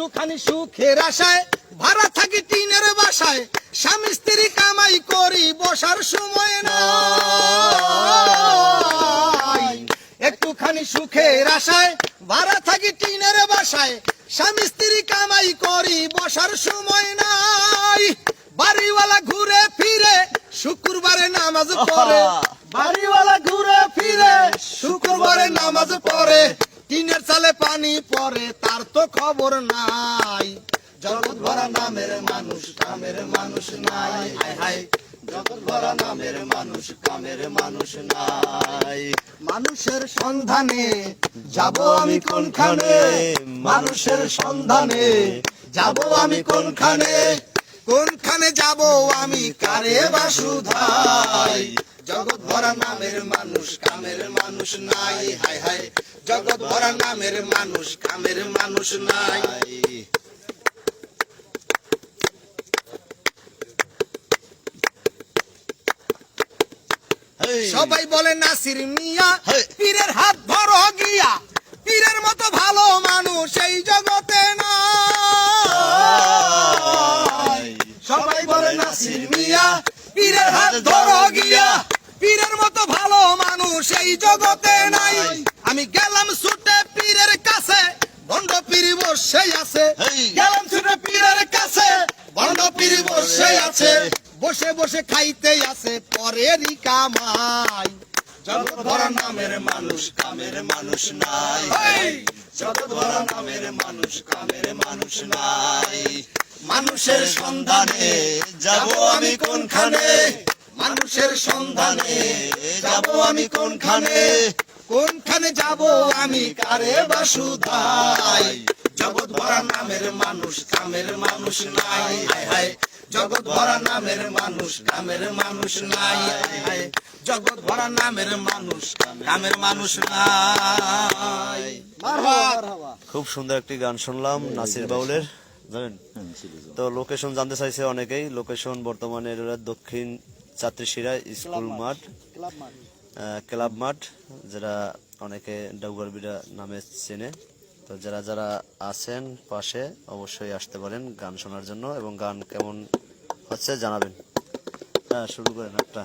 একটুখানি সুখের আশায় ভাড়া থাকি টিনের বাসায় স্বামী স্ত্রী কামাই করি বসার সময় নাই। একটুখানি সুখের আশায় ভাড়া থাকি টিনের বাসায় স্বামী স্ত্রী কামাই করি বসার সময় নাই। বাড়িওয়ালা ঘুরে ফিরে শুক্রবারে নামাজ পড়ে। বাড়িওয়ালা ঘুরে ফিরে শুক্রবারে নামাজ পড়ে। টিনের চালে পানি পড়ে, তার তো খবর নাই। জগৎ ভরা নামের মানুষ, কামের মানুষ নাই। জগৎ ভরা নামের মানুষ, কামের মানুষ নাই। মানুষের সন্ধানে যাব আমি কোনখানে? মানুষের সন্ধানে যাব আমি কোনখানে? কোনখানে যাব আমি? কারে বাসুধাই জগৎ ভরা নামের মানুষ কামের মানুষ নাই। হায় জগৎ ভরা নামের মানুষ কামের মানুষ নাই। সবাই বলে নাসির মিয়া পীরের হাত ধরো গিয়া। পীরের মতো ভালো মানুষ এই জগতে না সবাই বলে নাসির মিয়া পীরের হাত ধরো গিয়া। এই জগতে নাই। আমি গেলাম ছুটে পীরের কাছে বন্ড পীর বসে আছে। গেলাম ছুটে পীরের কাছে বন্ড পীর বসে আছে। বসে বসে খাইতে আছে পরেরই কামাই। জগৎ ভরা নামের মানুষ কামের মানুষ নাই। জগৎ ভরা নামের মানুষ কামের মানুষ নাই। মানুষের সন্ধানে যাব আমি কোনখানে? মানুষের সন্ধানে যাব আমি কোনখানে? কোনখানে যাব আমি? কারে বাসুধাই জগৎ ভরা নামের মানুষ কামের মানুষ নাই। হায় হায়। জগৎ ভরা নামের মানুষ কামের মানুষ নাই। হায় হায়। জগৎ ভরা নামের মানুষ কামের মানুষ নাই। খুব সুন্দর একটি গান শুনলাম নাসির বাউলের। জানেন? তো লোকেশন জানতে চাইছে অনেকেই। লোকেশন বর্তমানে দক্ষিণ চাত্রিশিরা স্কুল মাঠ ক্লাব মাঠ। যারা অনেকে ডাউগারবিড়া নামে চেনে। তো যারা যারা আছেন পাশে অবশ্যই আসতে পারেন গান শোনার জন্য এবং গান কেমন হচ্ছে জানাবেন। হ্যাঁ শুরু করেন একটা।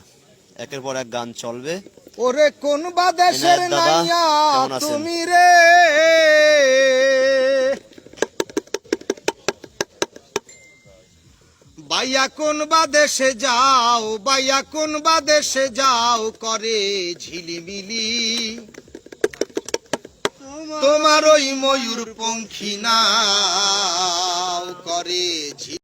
একের পর এক গান চলবে। ওরে কোন বা দেশের এনায়েত দাদা, নাইয়া তুমি রে? বাইয়া কোন বা দেশে যাও, বাইয়া কোন বা দেশে যাও, করে ঝিলিমিলি। তোমার ওই ময়ূর পঙ্খী নাও, করে ঝিলি